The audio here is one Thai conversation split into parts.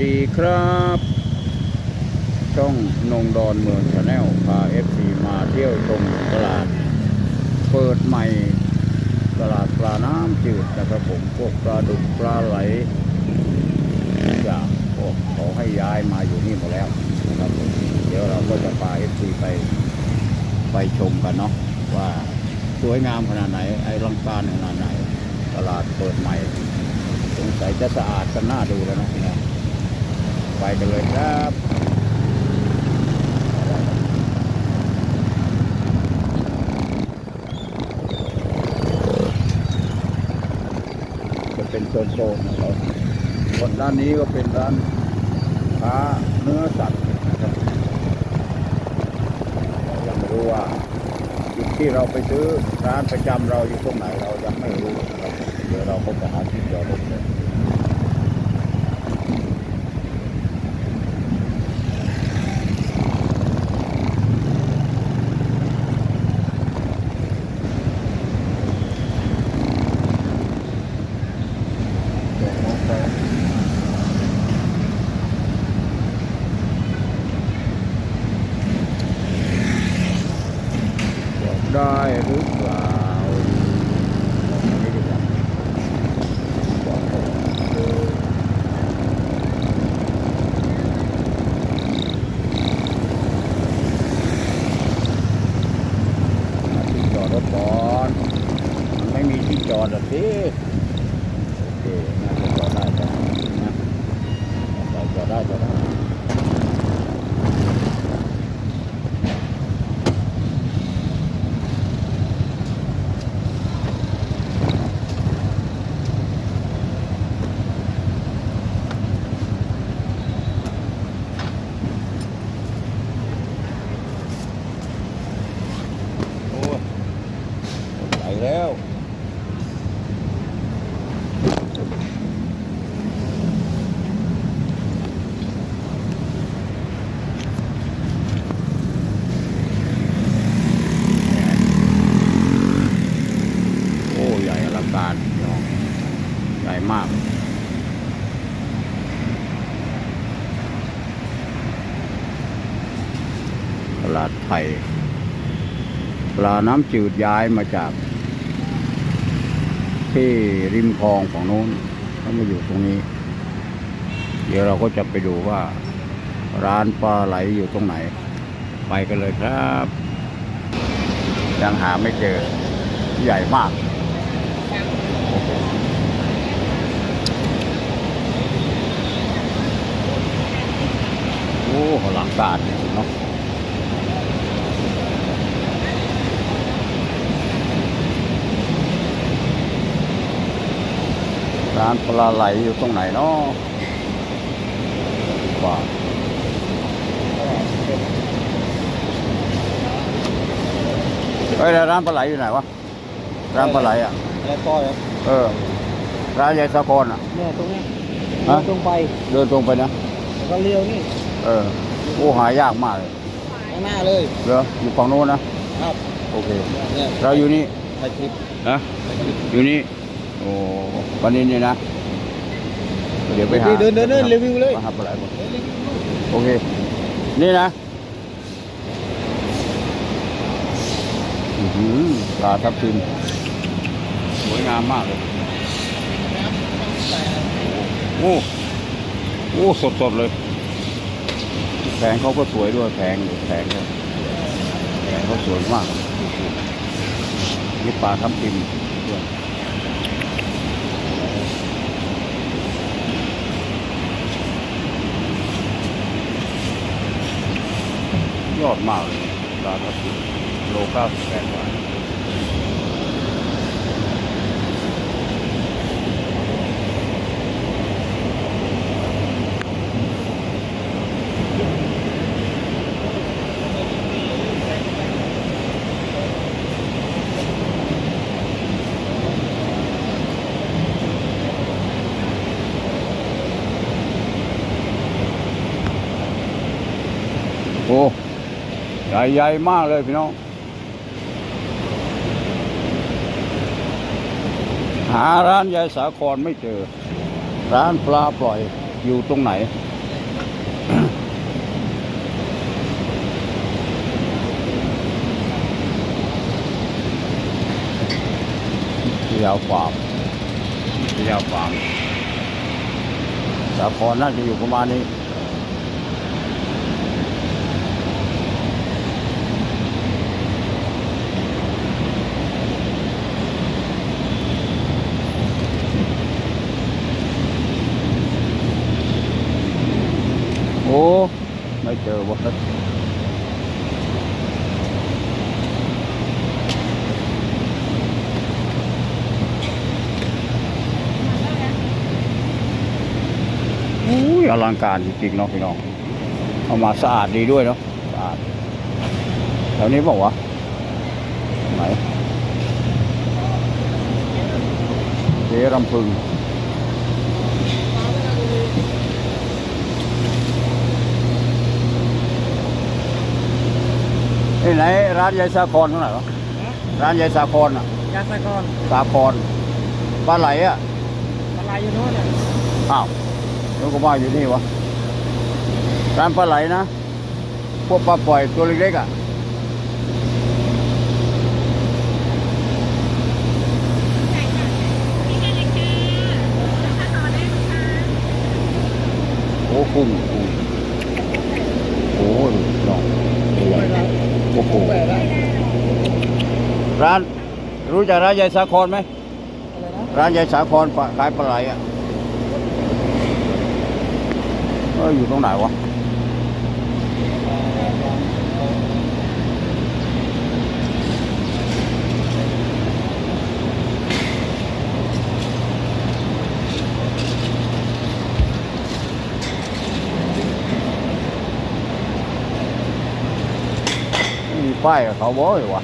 ดีครับ ช่องนงดอนเมืองชาแนลพาเอฟซีมาเที่ยวชมตลาด เปิดใหม่ตลาดปลาน้ำจืดนะครับผมพวกปลาดุกปลาไหลทุกอย่างโอ้ขอให้ย้ายมาอยู่นี่หมดแล้วนะครับผมเดี๋ยวเราก็จะพาเอฟซีไปไปชมกันเนาะว่าสวยงามขนาดไหน ไอ้ลังการขนาดไหน ตลาดเปิดใหม่สงสัยจะสะอาดกันน่าดูแล้วนะพี่น้อง ไปกันเลยครับจะเป็นโซนๆนะครับส่วนด้านนี้ก็เป็นร้านค้าเนื้อสัตว์นะครับยังไม่รู้ว่าจุดที่เราไปซื้อร้านประจำเราอยู่ตรงไหนเรายังไม่รู้นะครับเดี๋ยวเราก็จะหาที่จอดรถเลย บอกได้หรือเปล่าบอกไม่ไเคน่าจะจอดได้จอได้นะจอได้จอดได้ โอ้ยไปแล้วโอ้ใหญ่อลังการพี่น้อง ใหญ่มาก ตลาดไทยปลาน้ำจืดย้ายมาจาก ที่ริมคลองของโน้นเขามาอยู่ตรงนี้ เดี๋ยวเราก็จะไปดูว่า ร้านปลาไหลอยู่ตรงไหน ไปกันเลยครับ ยังหาไม่เจอใหญ่มาก อ้หลังการเนาะร้านปลาไหลอยู่ตรงไหนเนาะว่าเฮ้ยแล้วร้านปลาไหลอยู่ไหนวะ ร้านปลาไหลอะแล้วก็ครับเออ ร้านยายสะกอนอะเนี่ยตรงนี้ฮะตรงไป เดินตรงไปนะ แล้วก็เลี้ยวนี่ เออโอ้หายากมากเลยข้างหน้าเลยเหรออยู่ฝั่งโน้นนะ ครับ โอเค เนี่ยเราอยู่นี่ถ่ายคลิปนะถ่ายคลิปอยู่นี่โอ้วันนี้นี่นะ เดี๋ยวไปหาเดินเดินเดินรีวิวเลยมาหาปลาไหลก่อนโอเค นี่นะอื้อหือปลาทับทิมสวยงามมากเลยโอ้โอ้สดสดๆเลยแผงเขาก็สวยด้วยแผงแผงเขาแผงเขาสวยมากนี่ปลาทับทิมด้วยยอดมากเลยปลาทับทิมโลเก้าสิบแปดบาท โอ้ ใหญ่ใหญ่มากเลยพี่น้อง หาร้านยายสาครไม่เจอ ร้านปลาปล่อยอยู่ตรงไหนที่ยาวฟาร์มที่ยาวฟาร์มสาครน่าจะอยู่ประมาณนี้ โอ้ ไม่เจอวะอุ้ยอลังการจริงๆเนาะพี่น้อง เอามาสะอาดดีด้วยเนาะสะอาดแถวนี้บอกว่าวะไหนเจรำพึง นี่ไหนร้านยายสาครเท่าไหร่วะร้านยายสาครอะยาสกรสาครปลาไหลอะอะไรอยู่โน่นเนี่ยอ้าวแล้วก็ว่าอยู่นี่วะร้านปลาไหลนะพวกปลาปล่อยตัวเล็กๆอะโอ้กุ้งกุ้งโอ้ยน้องตัวใหญ่โอ้โหแปดได้ร้านรู้จักร้านยายสาครไหมอะไรนะร้านยายสาครปลาขายปลาไหลอะเอออยู่ตรงไหนวะ ไม่มีป้ายกับเขาบ่อยวะ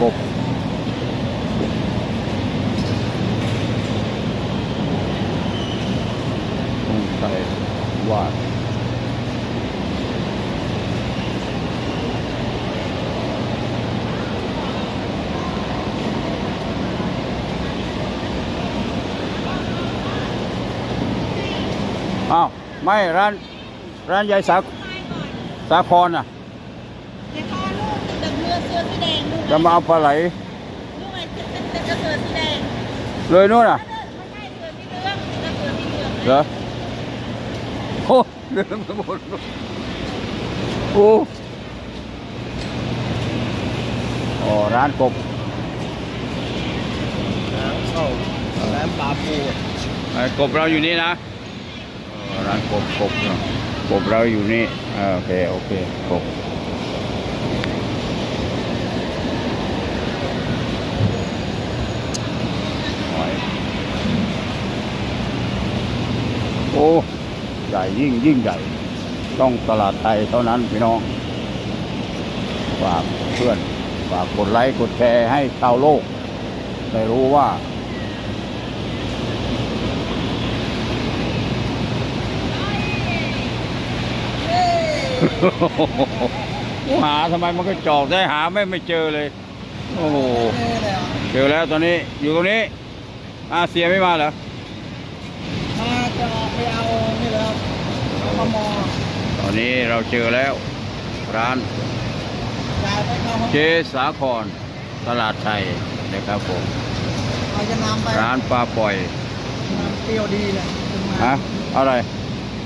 กบตรงใส่วาดอ้าว ไม่ร้านร้านยายสาสาครอะเดี๋ยวพ่อลูกเด็กเรือเสื้อสีแดงลูกจะมาเอาปลาไหลลูกไอ้เป็นเป็นกระเสือสีแดงเลยนู่นอะไม่ใช่เสือสีเหลืองกระเสือสีเหลืองเหรอโอ้เดินไปหมดโอ้โอ้ร้านกบน้ำเข้าน้ำปลาปูไอ้กบเราอยู่นี่นะเออ ร้านกบกบเนอะกบเราอยู่นี่อโอเคโอเคกบโอ้ใหญ่ยิ่งยิ่งใหญ่ ต้องตลาดไทยเท่านั้นพี่น้องฝากเพื่อนฝากกดไลค์กดแชร์ให้ชาวโลก ได้รู้ว่า หาทำไมมันก็จอกได้หาไม่ไม่เจอเลย โอ้โหเอ้ยเลยอะเจอแล้วตอนนี้อยู่ตรงนี้อาเซียไม่มาเหรอมาจะไปเอานี่แล้วเอามามอตอนนี้เราเจอแล้ว ร้านยายไปเข้าห้องเจสาครตลาดไทยนะครับผมเอาจะน้ำไปร้านปลาปล่อยน้ำเปรี้ยวดีเลยขึ้นมาฮะอะไร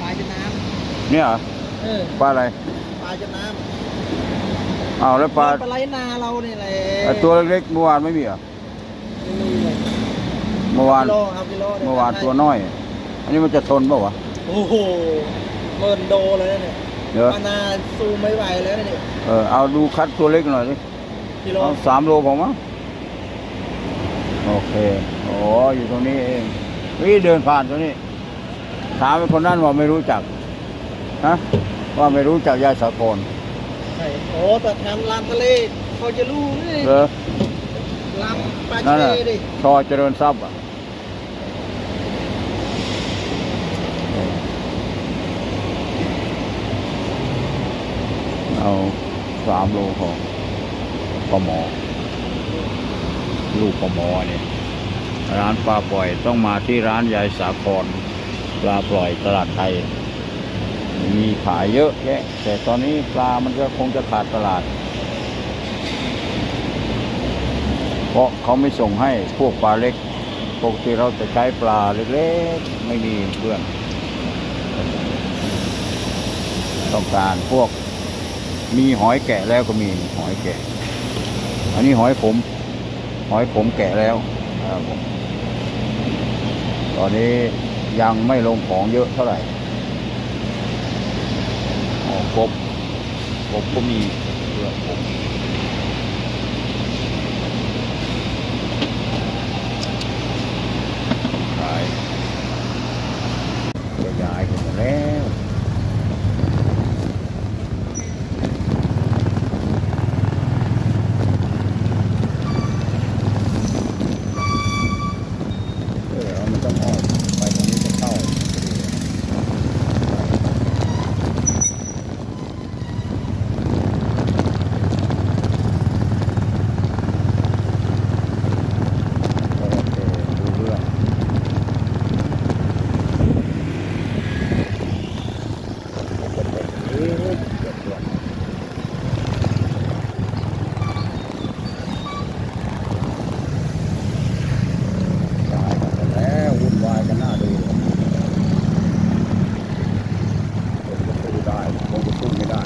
ปลาจะน้เนี่ยเหรอำ เออปลาอะไรปลาจะน้อ้าวแล้วำปลาปลาไหลนาเราเนี่ยแหละไอ้ตัวเล็กๆเมื่อวานไม่มีเหรอไม่มีเลยเมื่อวานกิโลครับกิโลยเมื่อวานตัวน้อย อันนี้มันจะทนเปล่าวะโอ้โหเมินโดเลยนะเนี่ยเดี๋ยวปลานาซูไม่ไหวแล้วนะเนี่ยเออเอาดูคัดตัวเล็กหน่อยดิกิโลเอาสามโลผมมั้งโอเคโอ้อยู่ตรงนี้เองนี่เดินผ่านตรงนี้ถามไอ้คนนั้นว่าไม่รู้จักฮะ ว่าไม่รู้จักยายสากลใช่โอ้แต่ทำลานทะเลเขาจะรู้นี่เหรอลานปลานั่นเชน่ะดิชอเจริญทรัพย์อะเอาสามโลพอปลาหมอ ลูกปลาหมอเนี่ยร้านปลาปล่อยต้องมาที่ร้านยายสาครปลาปล่อยตลาดไทย มีขายเยอะแยะ แต่ตอนนี้ปลามันก็คงจะขาดตลาด เพราะเขาไม่ส่งให้พวกปลาเล็กปกติเราจะใช้ปลาเล็กๆ ไม่มีเพื่อน ต้องการพวกมีหอยแกะแล้วก็มีหอยแกะ อันนี้หอยผม หอยผมแกะแล้วครับผมตอนนี้ยังไม่ลงของเยอะเท่าไหร่ อ๋อกบกบก็มีเพื่อนผมขายจะย้ายกันแล้ว เออเอามันต้องออกไปตรงนี้จะเข้าโอเคดูเรื่องเอ๊ะเกิดเรื่องตายกันแล้ววุ่นวายกันหน้าดูเลยผมก็สู้ได้ผมก็สู้ไม่ได้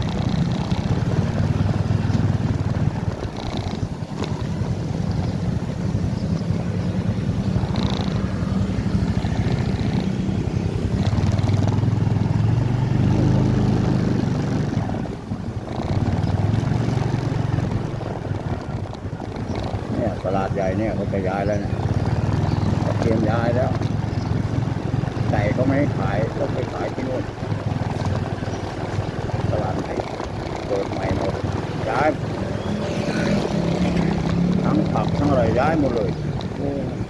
เนี่ยตลาดใหญ่ เนี่ยเขาจะย้ายแล้วเนี่ยเขาเตรียมย้ายแล้วไก่เขาไม่ให้ขายเขาไปขายที่นู่นตลาดใหม่เปิดใหม่หมดย้ายทั้งผักทั้งอะไรย้ายหมดเลยออ